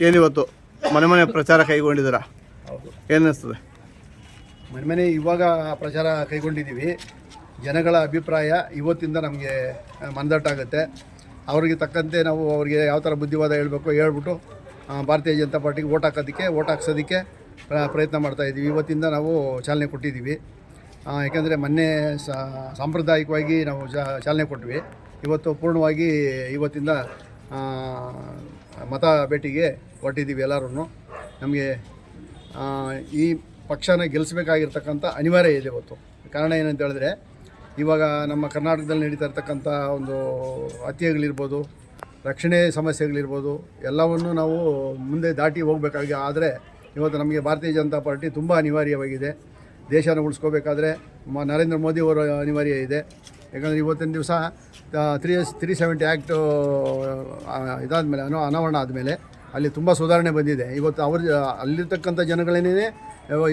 ಏನಿವತ್ತು? ಮನೆ ಮನೆ ಪ್ರಚಾರ ಕೈಗೊಂಡಿದ್ದೀರಾ? ಹೌದು. ಏನಿಸ್ತದೆ? ಮನೆ ಮನೆ ಇವಾಗ ಪ್ರಚಾರ ಕೈಗೊಂಡಿದ್ದೀವಿ. ಜನಗಳ ಅಭಿಪ್ರಾಯ ಇವತ್ತಿಂದ ನಮಗೆ ಮನದಟ್ಟಾಗುತ್ತೆ ಅವರಿಗೆ ತಕ್ಕಂತೆ ನಾವು ಅವರಿಗೆ ಯಾವ ಥರ ಬುದ್ಧಿವಾದ ಹೇಳಬೇಕು ಹೇಳ್ಬಿಟ್ಟು ಭಾರತೀಯ ಜನತಾ ಪಾರ್ಟಿಗೆ ಓಟ್ ಹಾಕೋದಕ್ಕೆ ಓಟ್ ಹಾಕ್ಸೋದಕ್ಕೆ ಪ್ರ- ಪ್ರಯತ್ನ ಮಾಡ್ತಾ ಇದ್ದೀವಿ. ಇವತ್ತಿಂದ ನಾವು ಚಾಲನೆ ಕೊಟ್ಟಿದ್ದೀವಿ. ಯಾಕೆಂದರೆ ಮೊನ್ನೆ ಸಾಂಪ್ರದಾಯಿಕವಾಗಿ ನಾವು ಚಾಲನೆ ಕೊಟ್ವಿ. ಇವತ್ತು ಪೂರ್ಣವಾಗಿ ಇವತ್ತಿಂದ ಮತ ಭೇಟಿಗೆ ಹೊರಟಿದ್ದೀವಿ ಎಲ್ಲರೂ ನಮಗೆ ಈ ಪಕ್ಷನ ಗೆಲ್ಲಿಸಬೇಕಾಗಿರ್ತಕ್ಕಂಥ ಅನಿವಾರ್ಯ ಇದೆ ಇವತ್ತು. ಕಾರಣ ಏನಂತ ಹೇಳಿದ್ರೆ, ಇವಾಗ ನಮ್ಮ ಕರ್ನಾಟಕದಲ್ಲಿ ನಡೀತಾ ಇರ್ತಕ್ಕಂಥ ಒಂದು ಹತ್ಯೆಗಳಿರ್ಬೋದು ರಕ್ಷಣೆ ಸಮಸ್ಯೆಗಳಿರ್ಬೋದು ಎಲ್ಲವನ್ನು ನಾವು ಮುಂದೆ ದಾಟಿ ಹೋಗಬೇಕಾಗಿ ಆದರೆ ಇವತ್ತು ನಮಗೆ ಭಾರತೀಯ ಜನತಾ ಪಾರ್ಟಿ ತುಂಬ ಅನಿವಾರ್ಯವಾಗಿದೆ. ದೇಶನ ಉಳಿಸ್ಕೋಬೇಕಾದ್ರೆ ನರೇಂದ್ರ ಮೋದಿ ಅವರು ಅನಿವಾರ್ಯ ಇದೆ. ಯಾಕಂದರೆ ಇವತ್ತಿನ ದಿವಸ ತ್ರೀ ತ್ರೀ ಸೆವೆಂಟಿ ಆ್ಯಕ್ಟು ಇದಾದಮೇಲೆ, ಅನೋ, ಅನಾವರಣ ಆದಮೇಲೆ ಅಲ್ಲಿ ತುಂಬ ಸುಧಾರಣೆ ಬಂದಿದೆ. ಇವತ್ತು ಅವ್ರ, ಅಲ್ಲಿರ್ತಕ್ಕಂಥ ಜನಗಳೇನೇ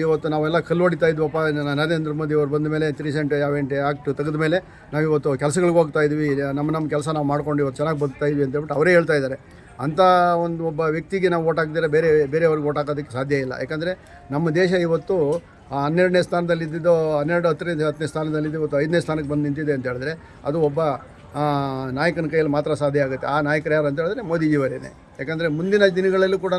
ಇವತ್ತು ನಾವೆಲ್ಲ ಕಲ್ಲು ಹೊಡಿತಾ ಇದ್ವಪ್ಪ ನರೇಂದ್ರ ಮೋದಿ ಅವರು ಬಂದ ಮೇಲೆ ತ್ರೀ ಸೆಂಟ್ ಯಾವೆಂಟಿ ಆ್ಯಕ್ಟ್ ತೆಗೆದ ಮೇಲೆ ನಾವು ಇವತ್ತು ಕೆಲಸಗಳಿಗೆ ಹೋಗ್ತಾ ಇದ್ವಿ, ನಮ್ಮ ನಮ್ಮ ಕೆಲಸ ನಾವು ಮಾಡ್ಕೊಂಡು ಇವತ್ತು ಚೆನ್ನಾಗಿ ಬದುಕ್ತಾ ಇದ್ವಿ ಅಂತ ಹೇಳ್ಬಿಟ್ಟು ಅವರೇ ಹೇಳ್ತಾ ಇದ್ದಾರೆ. ಅಂಥ ಒಂದು ಒಬ್ಬ ವ್ಯಕ್ತಿಗೆ ನಾವು ಓಟ್ ಹಾಕಿದರೆ ಬೇರೆ, ಬೇರೆಯವ್ರಿಗೆ ಓಟ್ ಹಾಕೋದಕ್ಕೆ ಸಾಧ್ಯ ಇಲ್ಲ. ಯಾಕಂದರೆ ನಮ್ಮ ದೇಶ ಇವತ್ತು ಹನ್ನೆರಡನೇ ಸ್ಥಾನದಲ್ಲಿ ಇದ್ದಿದ್ದು ಹನ್ನೆರಡು ಹತ್ತರಿಂದ ಹತ್ತನೇ ಸ್ಥಾನದಲ್ಲಿದ್ದು ಇವತ್ತು ಐದನೇ ಸ್ಥಾನಕ್ಕೆ ಬಂದು ನಿಂತಿದೆ ಅಂತ ಹೇಳಿದ್ರೆ ಅದು ಒಬ್ಬ ನಾಯಕನ ಕೈಯಲ್ಲಿ ಮಾತ್ರ ಸಾಧ್ಯ ಆಗುತ್ತೆ. ಆ ನಾಯಕರು ಯಾರು ಅಂತ ಹೇಳಿದ್ರೆ ಮೋದಿಜಿಯವರೇನೆ. ಯಾಕಂದರೆ ಮುಂದಿನ ದಿನಗಳಲ್ಲೂ ಕೂಡ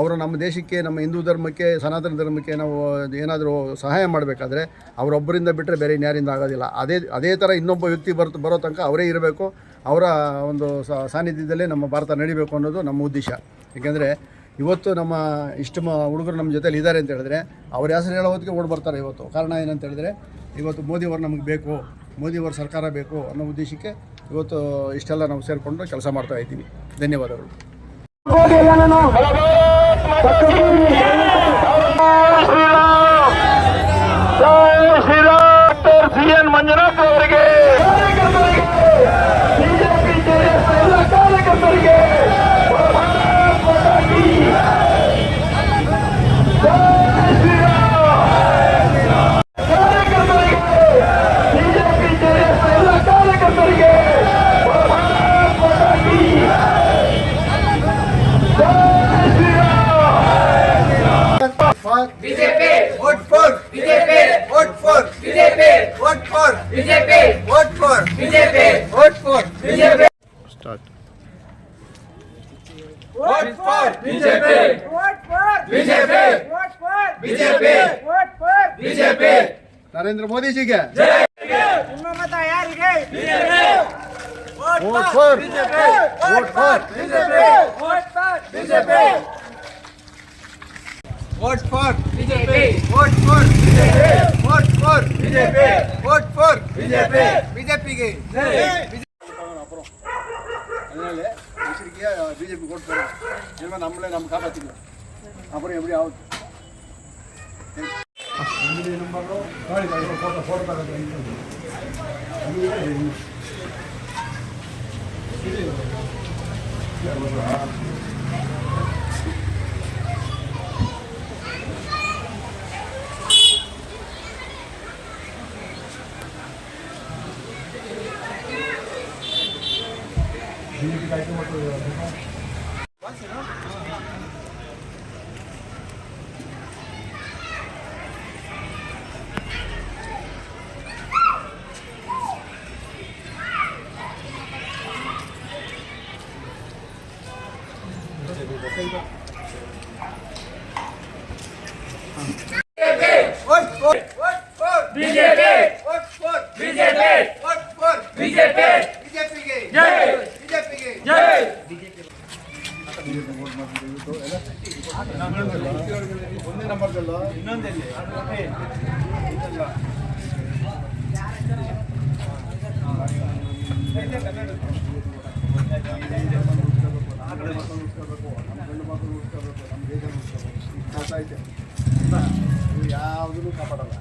ಅವರು ನಮ್ಮ ದೇಶಕ್ಕೆ, ನಮ್ಮ ಹಿಂದೂ ಧರ್ಮಕ್ಕೆ, ಸನಾತನ ಧರ್ಮಕ್ಕೆ ನಾವು ಏನಾದರೂ ಸಹಾಯ ಮಾಡಬೇಕಾದ್ರೆ ಅವರೊಬ್ಬರಿಂದ ಬಿಟ್ಟರೆ ಬೇರೆ ಇನ್ಯಾರಿಂದ ಆಗೋದಿಲ್ಲ. ಅದೇ ಅದೇ ಥರ ಇನ್ನೊಬ್ಬ ವ್ಯಕ್ತಿ ಬರ್ತ ಬರೋ ತನಕ ಅವರೇ ಇರಬೇಕು. ಅವರ ಒಂದು ಸಾನ್ನಿಧ್ಯದಲ್ಲಿ ನಮ್ಮ ಭಾರತ ನಡಿಬೇಕು ಅನ್ನೋದು ನಮ್ಮ ಉದ್ದೇಶ. ಏಕೆಂದರೆ ಇವತ್ತು ನಮ್ಮ ಇಷ್ಟು ಹುಡುಗರು ನಮ್ಮ ಜೊತೆಲಿ ಇದ್ದಾರೆ ಅಂತ ಹೇಳಿದ್ರೆ ಅವ್ರ ಹೆಸರು ಹೇಳೋ ಹೊತ್ತಿಗೆ ಓಡಿ ಬರ್ತಾರೆ ಇವತ್ತು. ಕಾರಣ ಏನಂತ ಹೇಳಿದ್ರೆ ಇವತ್ತು ಮೋದಿಯವರು ನಮಗೆ ಬೇಕು ಮೋದಿಯವರ ಸರ್ಕಾರ ಬೇಕು ಅನ್ನೋ ಉದ್ದೇಶಕ್ಕೆ ಇವತ್ತು ಇಷ್ಟೆಲ್ಲ ನಾವು ಸೇರಿಕೊಂಡು ಕೆಲಸ ಮಾಡ್ತಾ ಇದ್ದೀವಿ. ಧನ್ಯವಾದಗಳು. for BJP. Vote for BJP. Vote for BJP. Start Vote for BJP. Vote for BJP. Vote for BJP. Vote for BJP. Narendra ಮೋದಿಜಿಗೆ ನಿಮ್ಮ ಮತ ಯಾರಿಗೆ Vote for Vote for Vote for BJP. Vote for BJP. Vote for BJP. Vote for BJP vote for BJP ಬಿಜೆಪಿಗೆ அப்புறம் அதனால எச்சரிக்கையாக BJP code போகிறோம் இல்லைன்னா நம்மளே நம்ம காப்பாற்றிக்கணும் அப்புறம் எப்படி ஆகுது photo photo BJP! BJP! BJP! BJP! ಒಂದೇ ನಂಬರ್ದಲ್ಲ ಇನ್ನೊಂದಲ್ಲಿ ಯಾವುದೂ ಕಾಪಾಡಲ್ಲ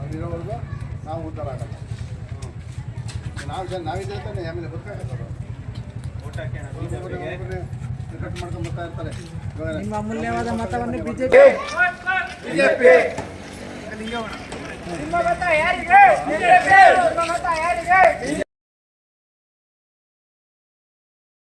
ಅಲ್ಲಿರೋವರೆಗೂ ನಾವು ಉದ್ಧಾರ ಆಗಲ್ಲ ನಾವು ಜನ ನಾವಿದ್ದರೆ ತಾನೇ ಆಮೇಲೆ ಬದುಕಾಗತ್ತಲ್ಲ ಕಟ್ ಮಾಡ್ಕೊಂಡು ಬರ್ತಾ ಇರ್ತಾರೆ ನಿಮ್ಮ ಅಮೂಲ್ಯವಾದ ಮತವನ್ನು ಬಿಜೆಪಿ ಬಿಜೆಪಿ. ನಿಮ್ಮ ಮತ ಯಾರಿಗೆ? ನಿಮ್ಮ ಮತ ಯಾರಿಗೆ?